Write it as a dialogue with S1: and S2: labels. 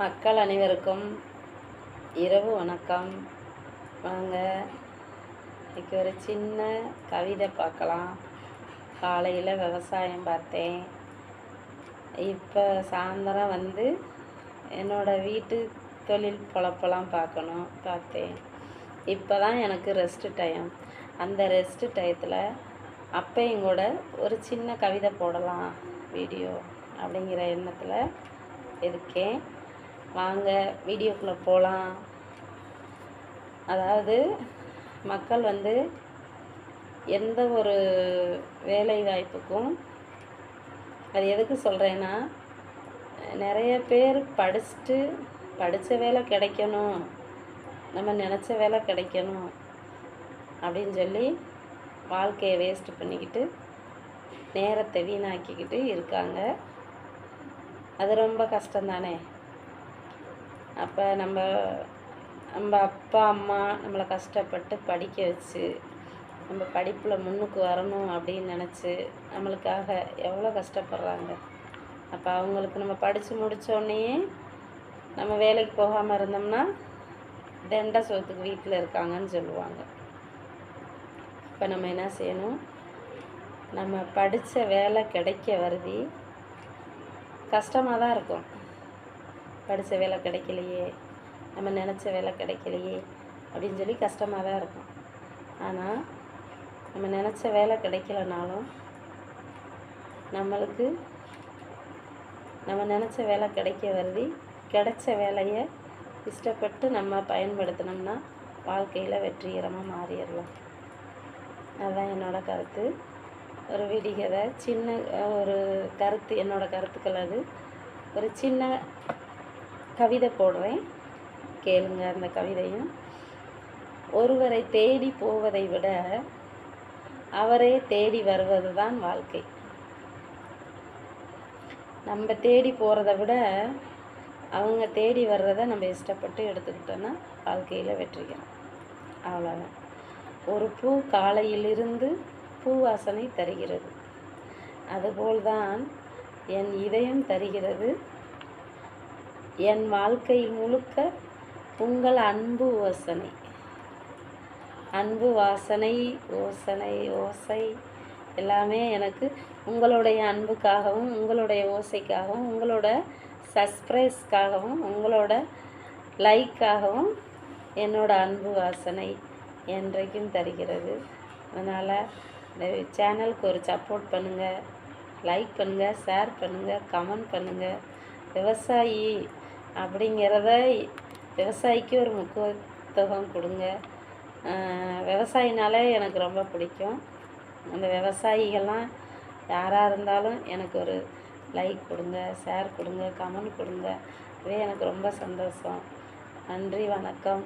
S1: மக்கள் அனைவருக்கும் இரவு வணக்கம். வாங்க இன்னைக்கு ஒரு சின்ன கவிதை பார்க்கலாம். காலையில் விவசாயம் பார்த்தேன். இப்போ சாயந்தரம் வந்து என்னோட வீட்டு தொழில் பொழப்பெல்லாம் பார்க்கணும் பார்த்தேன். இப்போ தான் எனக்கு ரெஸ்ட்டு டைம் அந்த ரெஸ்ட்டு டயத்தில் அப்பையும் கூட ஒரு சின்ன கவிதை போடலாம் வீடியோ அப்படிங்கிற எண்ணத்தில் இருக்கேன். வாங்க வீடியோக்குள்ளே போகலாம் அதாவது மக்கள் வந்து எந்த ஒரு வேலை வாய்ப்புக்கும் அது எதுக்கு சொல்கிறேன்னா நிறைய பேர் படிச்சுட்டு படித்த வேலை கிடைக்கணும். நம்ம நினச்ச வேலை கிடைக்கணும். அப்படின்னு சொல்லி வாழ்க்கையை வேஸ்ட் பண்ணிக்கிட்டு நேரத்தை வீணாக்கிக்கிட்டு இருக்காங்க. அது ரொம்ப கஷ்டம் தானே அப்போ நம்ம நம்ம அப்பா அம்மா நம்மளை கஷ்டப்பட்டு படிக்க வச்சு நம்ம படிப்பில் முன்னுக்கு வரணும் அப்படின்னு நினச்சி நம்மளுக்காக எவ்வளோ கஷ்டப்படுறாங்க. அப்போ அவங்களுக்கு நம்ம படித்து முடித்தோடனே நம்ம வேலைக்கு போகாமல் இருந்தோம்னா தெண்ட சோத்துக்கு வீட்டில் இருக்காங்கன்னு சொல்லுவாங்க. இப்போ நம்ம என்ன செய்யணும்? நம்ம படித்த வேலை கிடைக்க வருதி. கஷ்டமாக தான் இருக்கும். படித்த வேலை கிடைக்கலையே நம்ம நினச்ச வேலை கிடைக்கலையே அப்படின்னு சொல்லி கஷ்டமாக தான் இருக்கும். ஆனால் நம்ம நினச்ச வேலை கிடைக்கலனாலும் நம்மளுக்கு நம்ம நினச்ச வேலை கிடைக்க வருதி. கிடைச்ச வேலையை இஷ்டப்பட்டு நம்ம பயன்படுத்தினோம்னா வாழ்க்கையில் வெற்றிகரமாக மாறிடலாம். அதுதான் என்னோடய கருத்து. ஒரு விடிகதை சின்ன ஒரு கருத்து என்னோடய கருத்துக்கள் அது. ஒரு சின்ன கவிதை போடுறேன். கேளுங்க அந்த கவிதையும். ஒருவரை தேடி போவதை விட அவரே தேடி வருவது தான் வாழ்க்கை. நம்ம தேடி போகிறத விட அவங்க தேடி வர்றதை நம்ம இஷ்டப்பட்டு எடுத்துக்கிட்டோன்னா வாழ்க்கையில் வெற்றிக்கிறோம் அவ்வளோதான் ஒரு பூ காலையிலிருந்து பூ வாசனை தருகிறது. அதுபோல்தான் என் இதயம் தருகிறது. என் வாழ்க்கை முழுக்க உங்கள் அன்பு ஓசனை. அன்பு வாசனை ஓசனை ஓசை எல்லாமே எனக்கு உங்களுடைய அன்புக்காகவும் உங்களுடைய ஓசைக்காகவும் உங்களோட சஸ்பிரைஸ்க்காகவும் உங்களோட லைக்காகவும் என்னோட அன்பு வாசனை என்றைக்கும் தருகிறது. அதனால் இந்த சேனலுக்கு ஒரு சப்போர்ட் பண்ணுங்கள் லைக் பண்ணுங்கள் ஷேர் பண்ணுங்கள் கமெண்ட் பண்ணுங்கள் விவசாயி அப்படிங்கிறத விவசாயிக்கு ஒரு முக்கியத்துவம் கொடுங்க. விவசாயினாலே எனக்கு ரொம்ப பிடிக்கும். அந்த விவசாயிகள்லாம் யாராக இருந்தாலும் எனக்கு ஒரு லைக் கொடுங்க ஷேர் கொடுங்க கமெண்ட் கொடுங்க. இதே எனக்கு ரொம்ப சந்தோஷம். நன்றி வணக்கம்.